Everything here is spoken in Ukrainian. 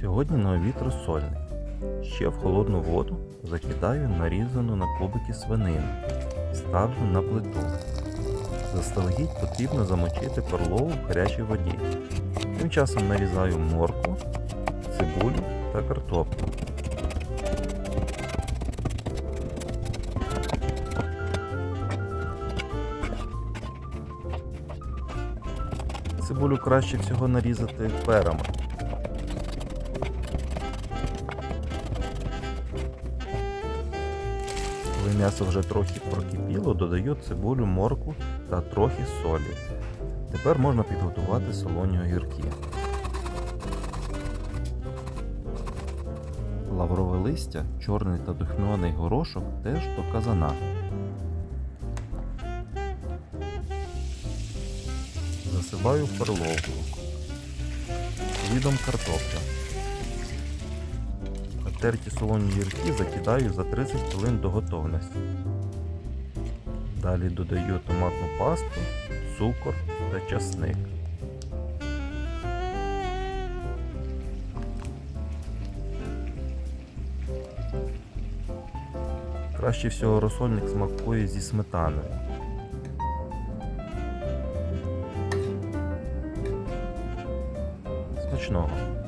Сьогодні на обід розсольник. Ще в холодну воду закидаю нарізану на кубики свинину ставлю на плиту. Заздалегідь потрібно замочити перлову в гарячій воді. Тим часом нарізаю моркву, цибулю та картоплю. Цибулю краще всього нарізати перами. Коли м'ясо вже трохи прокипіло, додаю цибулю, моркву та трохи солі. Тепер можна підготувати солоні огірки. Лаврове листя, чорний та духмяний горошок теж до казана. Засипаю перловку. Слідом картопля. Натерті солоні гірки закидаю за 30 хвилин до готовності. Далі додаю томатну пасту, цукор та часник. Краще всього розсольник смакує зі сметаною. Смачного!